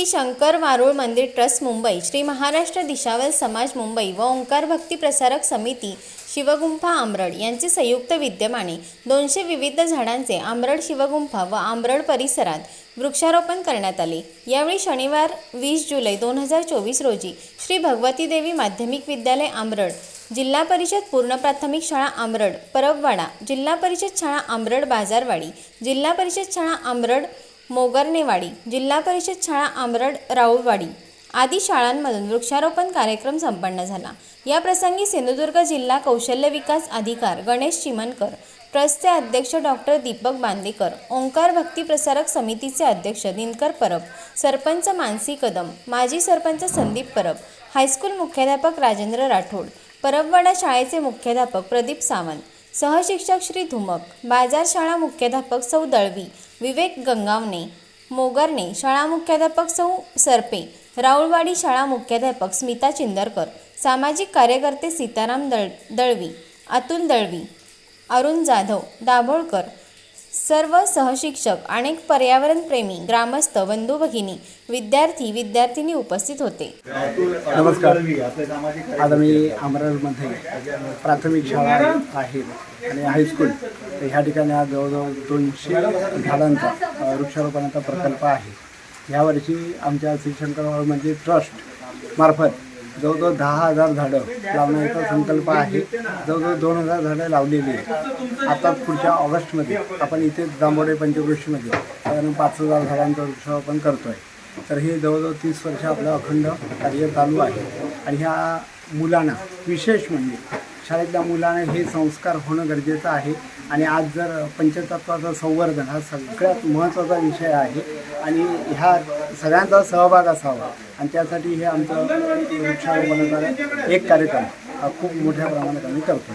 श्री शंकर वारुळ मंदिर ट्रस्ट मुंबई श्री महाराष्ट्र दिशावल समाज मुंबई व ओंकार भक्ती प्रसारक समिती शिवगुंफा आंबरड यांचे संयुक्त विद्यमाने दोनशे विविध झाडांचे आंबरड शिवगुंफा व आंबरड परिसरात वृक्षारोपण करण्यात आले. यावेळी शनिवार वीस जुलै दोन हजार चोवीस रोजी श्री भगवती देवी माध्यमिक विद्यालय आंबरड जिल्हा परिषद पूर्ण प्राथमिक शाळा आंबरड परबवाडा जिल्हा परिषद शाळा आंबरड बाजारवाडी जिल्हा परिषद शाळा आंबरड मोगरनेवाडी जिल्हा परिषद शाळा आंबरड राऊळवाडी आदी शाळांमधून वृक्षारोपण कार्यक्रम संपन्न झाला. या प्रसंगी सिंधुदुर्ग जिल्हा कौशल्य विकास अधिकार गणेश चिमनकर ट्रस्टचे अध्यक्ष डॉक्टर दीपक बांदेकर ओंकार भक्ती प्रसारक समितीचे अध्यक्ष दिनकर परब सरपंच मानसी कदम माजी सरपंच संदीप परब हायस्कूल मुख्याध्यापक राजेंद्र राठोड परबवाडा शाळेचे मुख्याध्यापक प्रदीप सावंत सहशिक्षक श्री धुमक बाजार शाळा मुख्याध्यापक सौ दळवी विवेक गंगावणे मोगरणे शाळा मुख्याध्यापक सौ सरपे राऊळवाडी शाळा मुख्याध्यापक स्मिता चिंदरकर सामाजिक कार्यकर्ते सीताराम दळ दळवी अतुल दळवी अरुण जाधव दाभोळकर सर्व सहशिक्षक अनेक पर्यावरणप्रेमी ग्रामस्थ बंधू भगिनी विद्यार्थी विद्यार्थिनी उपस्थित होते. नमस्कार. आज आम्ही अमरावतीमध्ये प्राथमिक शाळा आहेत आणि हायस्कूल तर ह्या ठिकाणी आज जवळजवळ दोनशे झाडांचा वृक्षारोपणाचा प्रकल्प आहे. यावर्षी आमच्या श्री शंकरवाळ म्हणजे ट्रस्ट मार्फत जवळजवळ दहा हजार झाडं लावण्याचा संकल्प आहे. जवळजवळ दोन हजार झाडं लावलेली आहेत. आता पुढच्या ऑगस्टमध्ये आपण इथे जांभोडे पंचकृषीमध्ये साधारण पाच हजार झाडांचं वृक्षारोपण करतो आहे तर हे जवळजवळ तीस वर्ष आपलं अखंड कार्य चालू आहे. आणि ह्या मुलांना विशेष म्हणजे शाळेतल्या मुलांना हे संस्कार होणं गरजेचं आहे. आणि आज जर पंचतत्वाचं संवर्धन हा सगळ्यात महत्त्वाचा विषय आहे आणि ह्या सगळ्यांचा सहभाग असावा. आणि त्यासाठी हे आमचं वृक्षारोपणाचा एक कार्यक्रम हा खूप मोठ्या प्रमाणात आम्ही करतो